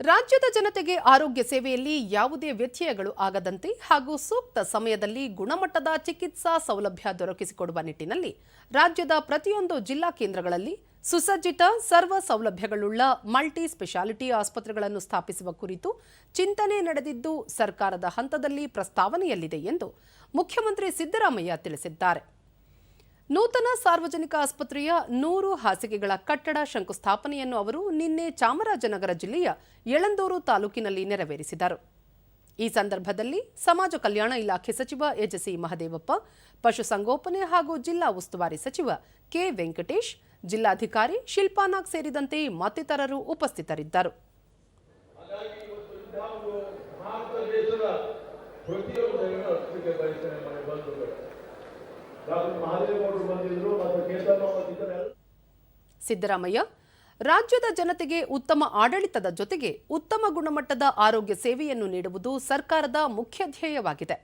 ರಾಜ್ಯದ ಜನತೆಗೆ ಆರೋಗ್ಯ ಸೇವೆಯಲ್ಲಿ ಯಾವುದೇ ವ್ಯತ್ಯಯಗಳು ಆಗದಂತೆ ಹಾಗೂ ಸೂಕ್ತ ಸಮಯದಲ್ಲಿ ಗುಣಮಟ್ಟದ ಚಿಕಿತ್ಸಾ ಸೌಲಭ್ಯ ದೊರಕಿಸಿಕೊಡುವ ನಿಟ್ಟಿನಲ್ಲಿ ರಾಜ್ಯದ ಪ್ರತಿಯೊಂದು ಜಿಲ್ಲಾ ಕೇಂದ್ರಗಳಲ್ಲಿ ಸುಸಜ್ಜಿತ ಸರ್ವ ಸೌಲಭ್ಯಗಳುಳ್ಳ ಮಲ್ಟಿ ಸ್ಪೆಷಾಲಿಟಿ ಆಸ್ಪತ್ರೆಗಳನ್ನು ಸ್ಥಾಪಿಸುವ ಕುರಿತು ಚಿಂತನೆ ನಡೆದಿದ್ದು ಸರ್ಕಾರದ ಹಂತದಲ್ಲಿ ಪ್ರಸ್ತಾವನೆಯಲ್ಲಿದೆ ಎಂದು ಮುಖ್ಯಮಂತ್ರಿ ಸಿದ್ದರಾಮಯ್ಯ ತಿಳಿಸಿದ್ದಾರೆ. ನೂತನ ಸಾರ್ವಜನಿಕ ಆಸ್ಪತ್ರೆಯ ನೂರು ಹಾಸಿಗೆಗಳ ಕಟ್ಟಡ ಶಂಕುಸ್ಥಾಪನೆಯನ್ನು ಅವರು ನಿನ್ನೆ ಚಾಮರಾಜನಗರ ಜಿಲ್ಲೆಯ ಯಳಂದೂರು ತಾಲೂಕಿನಲ್ಲಿ ನೆರವೇರಿಸಿದರು. ಈ ಸಂದರ್ಭದಲ್ಲಿ ಸಮಾಜ ಕಲ್ಯಾಣ ಇಲಾಖೆ ಸಚಿವ ಎಜಸಿ ಮಹದೇವಪ್ಪ ಪಶುಸಂಗೋಪನೆ ಹಾಗೂ ಜಿಲ್ಲಾ ಉಸ್ತುವಾರಿ ಸಚಿವ ಕೆ ವೆಂಕಟೇಶ್, ಜಿಲ್ಲಾಧಿಕಾರಿ ಶಿಲ್ಪಾನಾಗ್ ಸೇರಿದಂತೆ ಮತ್ತಿತರರು ಉಪಸ್ಥಿತರಿದ್ದರು. ಭಾರತ ಸಿದ್ದರಾಮಯ್ಯ ರಾಜ್ಯದ ಜನತೆಗೆ ಉತ್ತಮ ಆಡಳಿತದ ಜೊತೆಗೆ ಉತ್ತಮ ಗುಣಮಟ್ಟದ ಆರೋಗ್ಯ ಸೇವೆಯನ್ನು ನೀಡುವುದು ಸರ್ಕಾರದ ಮುಖ್ಯ ಧ್ಯೇಯವಾಗಿದೆ.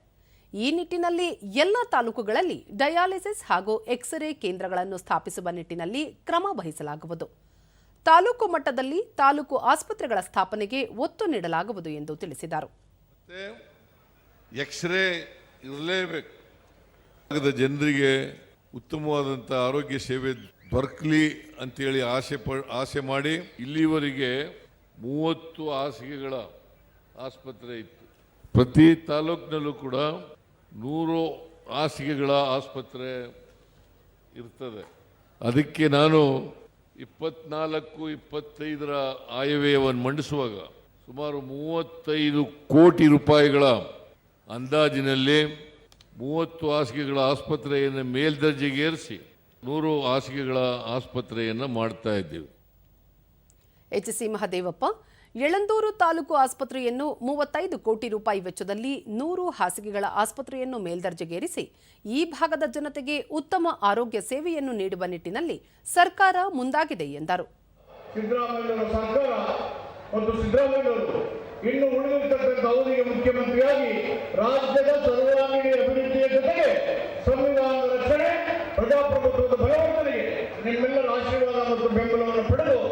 ಈ ನಿಟ್ಟಿನಲ್ಲಿ ಎಲ್ಲ ತಾಲೂಕುಗಳಲ್ಲಿ ಡಯಾಲಿಸಿಸ್ ಹಾಗೂ ಎಕ್ಸ್ರೇ ಕೇಂದ್ರಗಳನ್ನು ಸ್ಥಾಪಿಸುವ ನಿಟ್ಟಿನಲ್ಲಿ ಕ್ರಮ ವಹಿಸಲಾಗುವುದು. ತಾಲೂಕು ಮಟ್ಟದಲ್ಲಿ ತಾಲೂಕು ಆಸ್ಪತ್ರೆಗಳ ಸ್ಥಾಪನೆಗೆ ಒತ್ತು ನೀಡಲಾಗುವುದು ಎಂದು ತಿಳಿಸಿದರು. ಎಕ್ಸ್ರೇ ಇರಲೇಬೇಕು. ಭಾಗದ ಜನರಿಗೆ ಉತ್ತಮವಾದಂಥ ಆರೋಗ್ಯ ಸೇವೆ ದೊರಕಲಿ ಅಂತೇಳಿ ಆಸೆ ಆಸೆ ಮಾಡಿ ಇಲ್ಲಿವರೆಗೆ ಮೂವತ್ತು ಹಾಸಿಗೆಗಳ ಆಸ್ಪತ್ರೆ ಇತ್ತು. ಪ್ರತಿ ತಾಲೂಕಿನಲ್ಲೂ ಕೂಡ ನೂರು ಹಾಸಿಗೆಗಳ ಆಸ್ಪತ್ರೆ ಇರ್ತದೆ. ಅದಕ್ಕೆ ನಾನು ಇಪ್ಪತ್ನಾಲ್ಕು, ಇಪ್ಪತ್ತೈದರ ಆಯವ್ಯಯವನ್ನು ಮಂಡಿಸುವಾಗ ಸುಮಾರು ಮೂವತ್ತೈದು ಕೋಟಿ ರೂಪಾಯಿಗಳ ಅಂದಾಜಿನಲ್ಲಿ ಮೂವತ್ತು ಹಾಸಿಗೆಗಳ ಆಸ್ಪತ್ರೆಯನ್ನು ಮೇಲ್ದರ್ಜೆಗೇರಿಸಿ ನೂರು ಹಾಸಿಗೆಗಳ ಆಸ್ಪತ್ರೆಯನ್ನು ಮಾಡ್ತಾ ಇದ್ದೀವಿ. ಎಚ್ಸಿ ಮಹದೇವಪ್ಪ ಯಳಂದೂರು ತಾಲೂಕು ಆಸ್ಪತ್ರೆಯನ್ನು ಮೂವತ್ತೈದು ಕೋಟಿ ರೂಪಾಯಿ ವೆಚ್ಚದಲ್ಲಿ ನೂರು ಹಾಸಿಗೆಗಳ ಆಸ್ಪತ್ರೆಯನ್ನು ಮೇಲ್ದರ್ಜೆಗೇರಿಸಿ ಈ ಭಾಗದ ಜನತೆಗೆ ಉತ್ತಮ ಆರೋಗ್ಯ ಸೇವೆಯನ್ನು ನೀಡುವ ನಿಟ್ಟಿನಲ್ಲಿ ಸರ್ಕಾರ ಮುಂದಾಗಿದೆ ಎಂದರು. ಸಿದ್ದರಾಮಯ್ಯ ಸರ್ಕಾರ ಮತ್ತು ಸಿದ್ದರಾಮಯ್ಯನವರು ಇನ್ನು ಉಳಿದಿರ್ತಕ್ಕಂಥ ಅವಧಿಗೆ ಮುಖ್ಯಮಂತ್ರಿಯಾಗಿ ರಾಜ್ಯದ ಸರ್ವಾಂಗೀಣ ಮತ್ತು ಭಯ ಇರ್ತದೆ ನಿಮ್ಮೆಲ್ಲರ ಆಶೀರ್ವಾದ ಮತ್ತು ಬೆಂಬಲವನ್ನು ಪಡೆದು